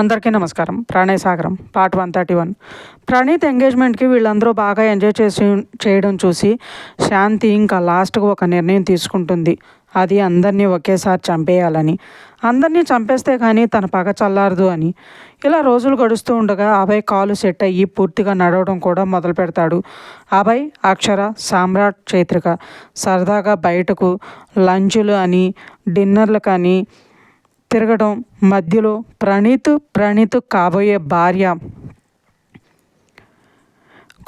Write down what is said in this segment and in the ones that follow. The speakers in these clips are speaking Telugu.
అందరికీ నమస్కారం. Pranay Sagaram part one thirty one. Praneeth ఎంగేజ్మెంట్కి వీళ్ళందరూ బాగా ఎంజాయ్ చేసి చేయడం చూసి శాంతి ఇంకా లాస్ట్కు ఒక నిర్ణయం తీసుకుంటుంది. అది అందరినీ ఒకేసారి చంపేయాలని. అందరినీ చంపేస్తే కానీ తన పగ చల్లారదు అని. ఇలా రోజులు గడుస్తూ ఉండగా అభయ్ కాలు సెట్ అయ్యి పూర్తిగా నడవడం కూడా మొదలు పెడతాడు. అభయ్ అక్షర సామ్రాట్ చైత్రిక సరదాగా బయటకు లంచులు అని డిన్నర్లు కానీ తిరగడం మధ్యలో ప్రణీత్ ప్రణీత్ కాబోయే భార్య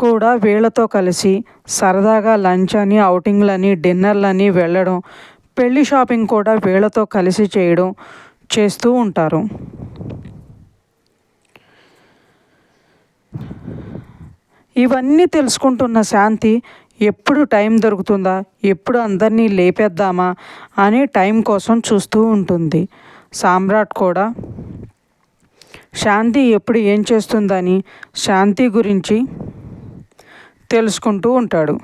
కూడా వీళ్ళతో కలిసి సరదాగా లంచ్ అని అవుటింగ్లని డిన్నర్లని వెళ్ళడం పెళ్ళి షాపింగ్ కూడా వీళ్ళతో కలిసి చేయడం చేస్తూ ఉంటారు. ఇవన్నీ తెలుసుకుంటున్న శాంతి ఎప్పుడు టైం దొరుకుతుందా ఎప్పుడు అందరినీ లేపేద్దామా అనే టైం కోసం చూస్తూ ఉంటుంది. సామ్రాట్ కూడా. శాంతి ఎప్పుడు ఏం చేస్తుందని శాంతి గురించి తెలుసుకుంటూ ఉంటాడు.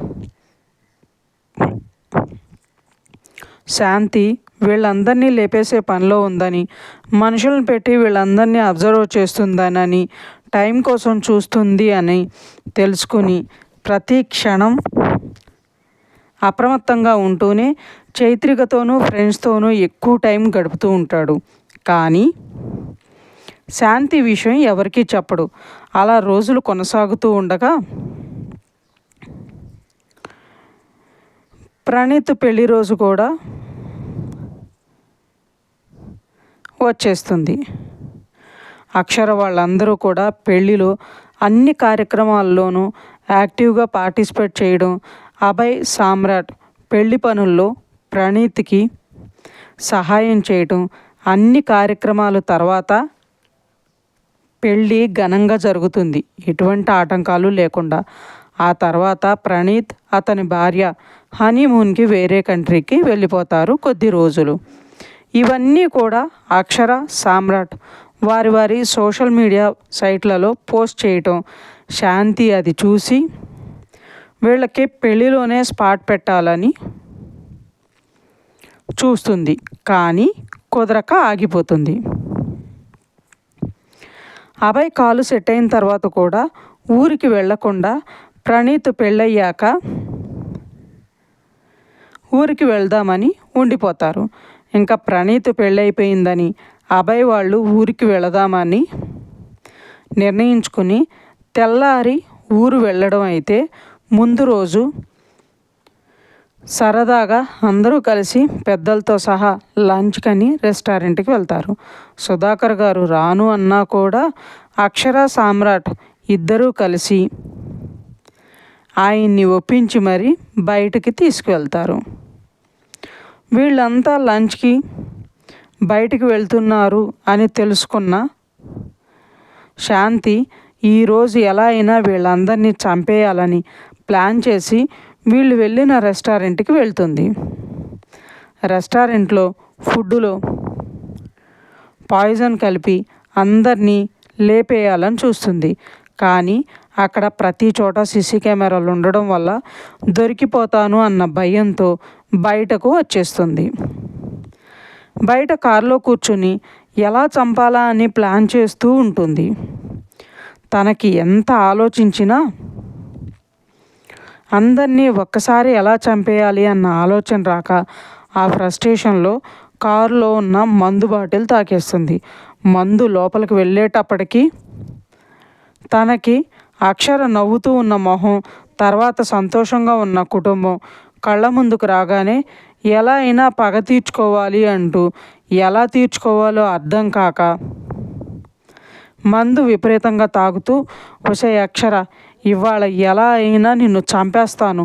శాంతి వీళ్ళందరినీ లేపేసే పనిలో ఉందని మనుషులను పెట్టి వీళ్ళందరినీ అబ్జర్వ్ చేస్తుందనని టైం కోసం చూస్తుంది అని తెలుసుకుని ప్రతి క్షణం అప్రమత్తంగా ఉంటూనే చైత్రికతోనూ ఫ్రెండ్స్తోనూ ఎక్కువ టైం గడుపుతూ ఉంటాడు. కానీ శాంతి విషయం ఎవరికీ చెప్పడు. అలా రోజులు కొనసాగుతూ ఉండగా ప్రణీత్ పెళ్ళి రోజు కూడా వచ్చేస్తుంది. అక్షర వాళ్ళందరూ కూడా పెళ్ళిలో అన్ని కార్యక్రమాల్లోనూ యాక్టివ్గా పార్టిసిపేట్ చేయడం అభయ్ సామ్రాట్ పెళ్ళి పనుల్లో ప్రణీత్కి సహాయం చేయటం అన్ని కార్యక్రమాలు తర్వాత పెళ్ళి ఘనంగా జరుగుతుంది. ఎటువంటి ఆటంకాలు లేకుండా. ఆ తర్వాత ప్రణీత్ అతని భార్య హనీమూన్కి వేరే కంట్రీకి వెళ్ళిపోతారు కొద్ది రోజులు. ఇవన్నీ కూడా అక్షర సామ్రాట్ వారి వారి సోషల్ మీడియా సైట్లలో పోస్ట్ చేయటం శాంతి అది చూసి వీళ్ళకి పెళ్ళిలోనే స్పాట్ పెట్టాలని చూస్తుంది. కానీ కుదరక ఆగిపోతుంది. అభయ్ కాలు సెట్ అయిన తర్వాత కూడా ఊరికి వెళ్ళకుండా ప్రణీత్ పెళ్ళయ్యాక ఊరికి వెళ్దామని ఉండిపోతారు. ఇంకా ప్రణీత్ పెళ్ళైపోయిందని అభయ్ వాళ్ళు ఊరికి వెళదామని నిర్ణయించుకుని తెల్లారి ఊరు వెళ్ళడం అయితే ముందు రోజు సరదాగా అందరూ కలిసి పెద్దలతో సహా లంచ్కని రెస్టారెంట్కి వెళ్తారు. సుధాకర్ గారు రాను అన్నా కూడా అక్షర సామ్రాట్ ఇద్దరూ కలిసి ఆయన్ని ఒప్పించి మరి బయటికి తీసుకువెళ్తారు. వీళ్ళంతా లంచ్కి బయటికి వెళ్తున్నారు అని తెలుసుకున్న శాంతి ఈరోజు ఎలా అయినా వీళ్ళందరినీ చంపేయాలని ప్లాన్ చేసి వీళ్ళు వెళ్ళిన రెస్టారెంట్కి వెళ్తుంది. రెస్టారెంట్లో ఫుడ్డులో పాయిజన్ కలిపి అందరినీ లేపేయాలని చూస్తుంది. కానీ అక్కడ ప్రతి చోట సీసీ కెమెరాలు ఉండడం వల్ల దొరికిపోతాను అన్న భయంతో బయటకు వచ్చేస్తుంది. బయట కారులో కూర్చుని ఎలా చంపాలా అని ప్లాన్ చేస్తూ ఉంటుంది. తనకి ఎంత ఆలోచించినా అందరినీ ఒక్కసారి ఎలా చంపేయాలి అన్న ఆలోచన రాక ఆ ఫ్రస్ట్రేషన్లో కారులో ఉన్న మందు బాటిల్ తాకేస్తుంది. మందు లోపలికి వెళ్ళేటప్పటికి తనకి అక్షర నవ్వుతూ ఉన్న మొహం తర్వాత సంతోషంగా ఉన్న కుటుంబం కళ్ళ ముందుకు రాగానే ఎలా అయినా పగ తీర్చుకోవాలి అంటూ ఎలా తీర్చుకోవాలో అర్థం కాక మందు విపరీతంగా తాగుతూ ఒసే అక్షర ఇవాళ ఎలా అయినా నిన్ను చంపేస్తాను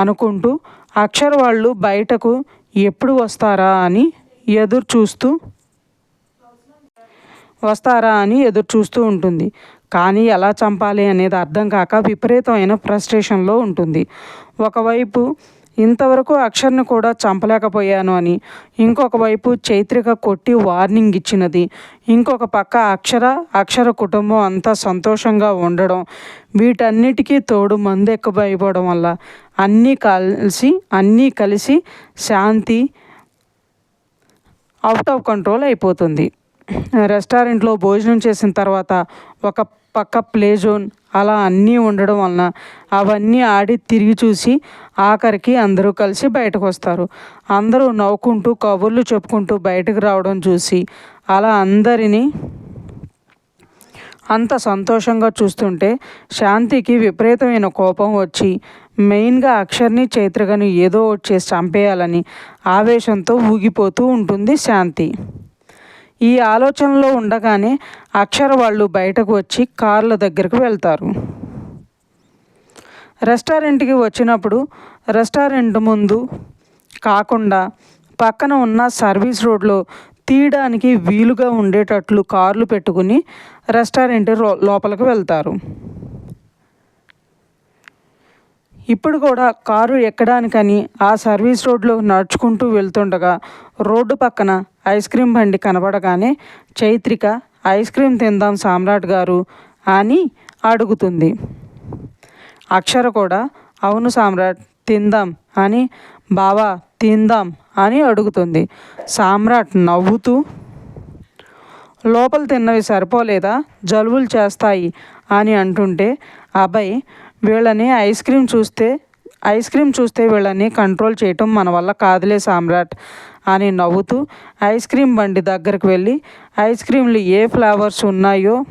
అనుకుంటూ అక్షర వాళ్ళు బయటకు ఎప్పుడు వస్తారా అని ఎదురు చూస్తూ వస్తారా అని ఎదురు చూస్తూ ఉంటుంది. కానీ ఎలా చంపాలి అనేది అర్థం కాక విపరీతమైన ఫ్రస్ట్రేషన్లో ఉంటుంది. ఒకవైపు ఇంతవరకు అక్షర్ని కూడా చంపలేకపోయాను అని. ఇంకొక వైపు చైత్రిక కొట్టి వార్నింగ్ ఇచ్చినది. ఇంకొక పక్క అక్షర అక్షర కుటుంబం అంతా సంతోషంగా ఉండడం వీటన్నిటికీ తోడు మందు ఎక్కువైపోవడం వల్ల అన్నీ కలిసి అన్నీ కలిసి శాంతి అవుట్ ఆఫ్ కంట్రోల్ అయిపోతుంది. రెస్టారెంట్లో భోజనం చేసిన తర్వాత ఒక పక్క ప్లే జోన్ అలా అన్నీ ఉండడం వలన అవన్నీ ఆడి తిరిగి చూసి ఆఖరికి అందరూ కలిసి బయటకు వస్తారు. అందరూ నవ్వుకుంటూ కబుర్లు చెప్పుకుంటూ బయటకు రావడం చూసి అలా అందరినీ అంత సంతోషంగా చూస్తుంటే శాంతికి విపరీతమైన కోపం వచ్చి మెయిన్గా అక్షర్ని చైత్రగని ఏదో వచ్చేసి చంపేయాలని ఆవేశంతో ఊగిపోతూ ఉంటుంది శాంతి. ఈ ఆలోచనలో ఉండగానే అక్షర వాళ్ళు బయటకు వచ్చి కార్ల దగ్గరకు వెళ్తారు. రెస్టారెంట్కి వచ్చినప్పుడు రెస్టారెంట్ ముందు కాకుండా పక్కన ఉన్న సర్వీస్ రోడ్లో తీయడానికి వీలుగా ఉండేటట్లు కార్లు పెట్టుకుని రెస్టారెంట్ లోపలికి వెళ్తారు. ఇప్పుడు కూడా కారు ఎక్కడానికని ఆ సర్వీస్ రోడ్లో నడుచుకుంటూ వెళ్తుండగా రోడ్డు పక్కన ఐస్ క్రీమ్ బండి కనబడగానే చైత్రిక ఐస్ క్రీమ్ తిందాం సామ్రాట్ గారు అని అడుగుతుంది. అక్షర కూడా అవును సామ్రాట్ తిందాం అని బావా తిందాం అని అడుగుతుంది. సామ్రాట్ నవ్వుతూ లోపల తిన్నవి సరిపోలేదా? జలుబులు చేస్తాయి అని అంటుంటే అబ్బాయి వీళ్ళని ఐస్ క్రీమ్ చూస్తే ఐస్ క్రీమ్ చూస్తే వీళ్ళని కంట్రోల్ చేయటం మన వల్ల కాదులే సామ్రాట్. అని నవ్వుతూ ఐస్ క్రీమ్ బండి దగ్గరకు వెళ్ళి ఐస్ క్రీమ్లు ఏ ఫ్లేవర్స్ ఉన్నాయో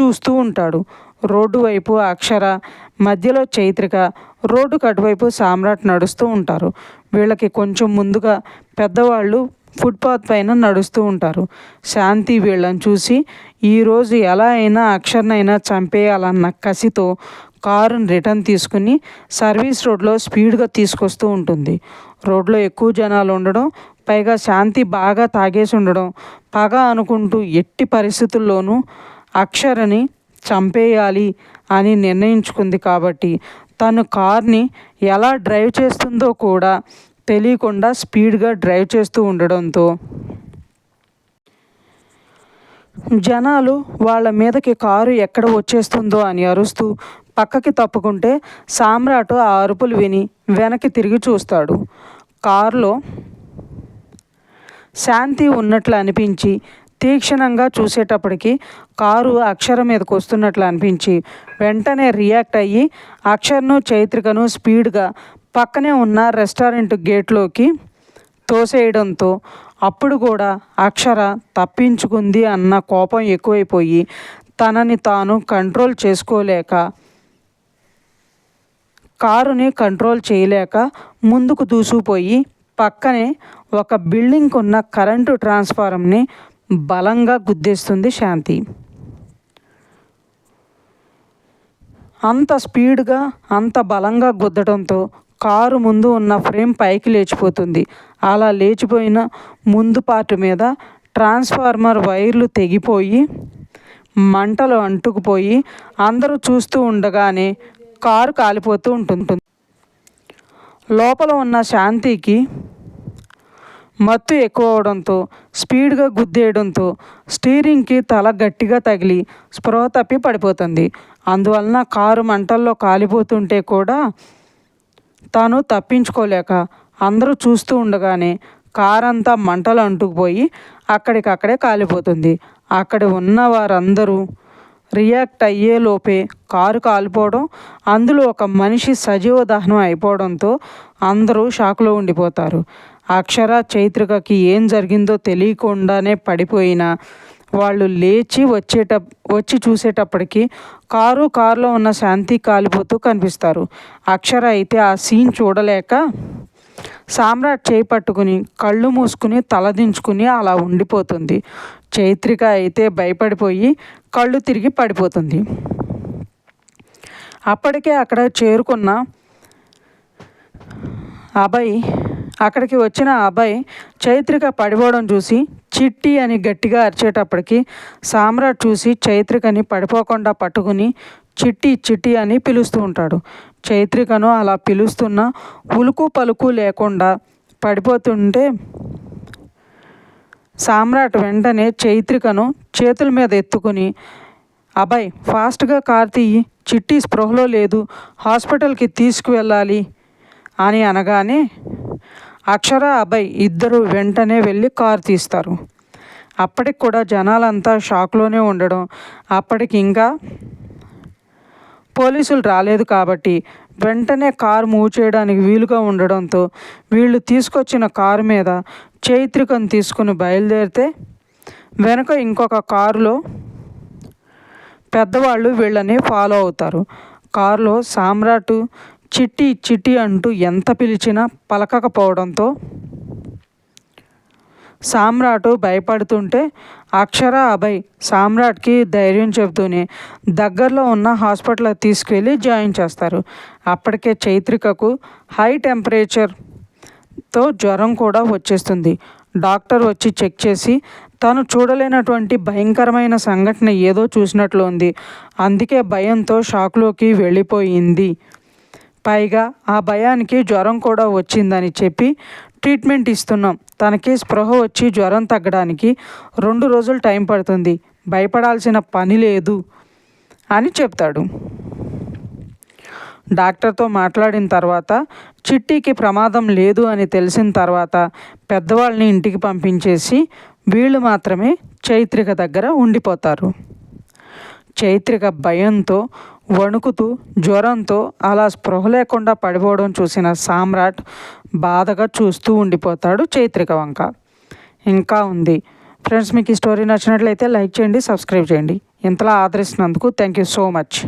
చూస్తూ ఉంటాడు. రోడ్డు వైపు అక్షర మధ్యలో చైత్రిక రోడ్డు కటువైపు సామ్రాట్ నడుస్తూ ఉంటారు. వీళ్ళకి కొంచెం ముందుగా పెద్దవాళ్ళు ఫుట్పాత్ పైన నడుస్తూ ఉంటారు. శాంతి వీళ్ళని చూసి ఈరోజు ఎలా అయినా అక్షర్నైనా చంపేయాలన్న కసితో కారుని రిటర్న్ తీసుకుని సర్వీస్ రోడ్లో స్పీడ్గా తీసుకొస్తూ ఉంటుంది. రోడ్లో ఎక్కువ జనాలు ఉండడం పైగా శాంతి బాగా తాగేసి ఉండడం పగ అనుకుంటూ ఎట్టి పరిస్థితుల్లోనూ అక్షరని చంపేయాలి అని నిర్ణయించుకుంది కాబట్టి తను కార్ని ఎలా డ్రైవ్ చేస్తుందో కూడా తెలియకుండా స్పీడ్గా డ్రైవ్ చేస్తూ ఉండడంతో జనాలు వాళ్ళ మీదకి కారు ఎక్కడ వచ్చేస్తుందో అని అరుస్తూ పక్కకి తప్పుకుంటే సామ్రాట్ ఆ అరుపులు విని వెనక్కి తిరిగి చూస్తాడు. కారులో శాంతి ఉన్నట్లు అనిపించి తీక్షణంగా చూసేటప్పటికి కారు అక్షర మీదకి వస్తున్నట్లు అనిపించి వెంటనే రియాక్ట్ అయ్యి అక్షర్ను చైత్రికను స్పీడ్గా పక్కనే ఉన్న రెస్టారెంట్ గేట్లోకి తోసేయడంతో అప్పుడు కూడా అక్షర తప్పించుకుంది అన్న కోపం ఎక్కువైపోయి తనని తాను కంట్రోల్ చేసుకోలేక కారుని కంట్రోల్ చేయలేక ముందుకు దూసుకుపోయి పక్కనే ఒక బిల్డింగ్కి ఉన్న కరెంటు ట్రాన్స్ఫారంని బలంగా గుద్దేస్తుంది శాంతి. అంత స్పీడ్గా అంత బలంగా గుద్దడంతో కారు ముందు ఉన్న ఫ్రేమ్ పైకి లేచిపోతుంది. అలా లేచిపోయిన ముందు పార్ట్ మీద ట్రాన్స్ఫార్మర్ వైర్లు తెగిపోయి మంటలు అంటుకుపోయి అందరూ చూస్తూ ఉండగానే కారు కాలిపోతూ ఉంటుంది లోపల ఉన్న శాంతికి మత్తు ఎక్కువ అవడంతో స్పీడ్గా గుద్దేయడంతో స్టీరింగ్కి తల గట్టిగా తగిలి స్పృహ తప్పి పడిపోతుంది. అందువలన కారు మంటల్లో కాలిపోతుంటే కూడా తాను తప్పించుకోలేక అందరూ చూస్తూ ఉండగానే కారు అంతా మంటలు అంటుకుపోయి అక్కడికక్కడే కాలిపోతుంది. అక్కడ ఉన్న వారందరూ రియాక్ట్ అయ్యేలోపే కారు కాలిపోవడం అందులో ఒక మనిషి సజీవ దహనం అయిపోవడంతో అందరూ షాక్లో ఉండిపోతారు. అక్షర చైత్రికకి ఏం జరిగిందో తెలియకుండానే పడిపోయిన వాళ్ళు లేచి వచ్చేట వచ్చి చూసేటప్పటికి కారు కారులో ఉన్న శాంతి కాలిపోతూ కనిపిస్తారు. అక్షర అయితే ఆ సీన్ చూడలేక సామ్రాట్ చేయి పట్టుకుని కళ్ళు మూసుకుని తలదించుకుని అలా ఉండిపోతుంది. చైత్రిక అయితే భయపడిపోయి కళ్ళు తిరిగి పడిపోతుంది. అప్పటికే అక్కడ చేరుకున్న అభయ్ అక్కడికి వచ్చిన అబ్బాయి చైత్రిక పడిపోవడం చూసి చిట్టి అని గట్టిగా అరిచేటప్పటికి సామ్రాట్ చూసి చైత్రికని పడిపోకుండా పట్టుకుని చిట్టి చిట్టి అని పిలుస్తూ ఉంటాడు. చైత్రికను అలా పిలుస్తున్న ఉలుకు పలుకు లేకుండా పడిపోతుంటే సామ్రాట్ వెంటనే చైత్రికను చేతుల మీద ఎత్తుకుని అబ్బాయి ఫాస్ట్గా కార్ తీయి చిట్టి స్పృహలో లేదు హాస్పిటల్కి తీసుకువెళ్ళాలి అని అనగానే అక్షర అభయ్ ఇద్దరు వెంటనే వెళ్ళి కారు తీస్తారు. అప్పటికి కూడా జనాలంతా షాక్లోనే ఉండడం. అప్పటికి ఇంకా పోలీసులు రాలేదు కాబట్టి వెంటనే కారు మూవ్ చేయడానికి వీలుగా ఉండడంతో వీళ్ళు తీసుకొచ్చిన కారు మీద చైత్రికను తీసుకుని బయలుదేరితే వెనుక ఇంకొక కారులో పెద్దవాళ్ళు వీళ్ళని ఫాలో అవుతారు. కారులో సామ్రాట్ చిట్టి చిట్టి అంటూ ఎంత పిలిచినా పలకకపోవడంతో సామ్రాట్ భయపడుతుంటే అక్షర అభయ్ సామ్రాట్కి ధైర్యం చెబుతూనే దగ్గరలో ఉన్న హాస్పిటల్కి తీసుకెళ్ళి జాయిన్ చేస్తారు. అప్పటికే చైత్రికకు హై టెంపరేచర్తో జ్వరం కూడా వచ్చేస్తుంది. డాక్టర్ వచ్చి చెక్ చేసి తను చూడలేనటువంటి భయంకరమైన సంఘటన ఏదో చూసినట్లు ఉంది. అందుకే భయంతో షాక్లోకి వెళ్ళిపోయింది. పైగా ఆ భయానికి జ్వరం కూడా వచ్చిందని చెప్పి ట్రీట్మెంట్ ఇస్తున్నాం. తనకి స్పృహ వచ్చి జ్వరం తగ్గడానికి రెండు రోజులు టైం పడుతుంది. భయపడాల్సిన పని లేదు అని చెప్తాడు. డాక్టర్తో మాట్లాడిన తర్వాత చిట్టికి ప్రమాదం లేదు అని తెలిసిన తర్వాత పెద్దవాళ్ళని ఇంటికి పంపించేసి వీళ్ళు మాత్రమే చైత్రిక దగ్గర ఉండిపోతారు. చైత్రిక భయంతో వణుకుతూ జ్వరంతో అలా స్పృహ లేకుండా పడిపోవడం చూసిన సామ్రాట్ బాధగా చూస్తూ ఉండిపోతాడు చైత్రిక వంక. ఇంకా ఉంది. ఫ్రెండ్స్ మీకు ఈ స్టోరీ నచ్చినట్లయితే లైక్ చేయండి సబ్స్క్రైబ్ చేయండి. ఇంతలా ఆదరిస్తున్నందుకు థ్యాంక్ యూ సో మచ్.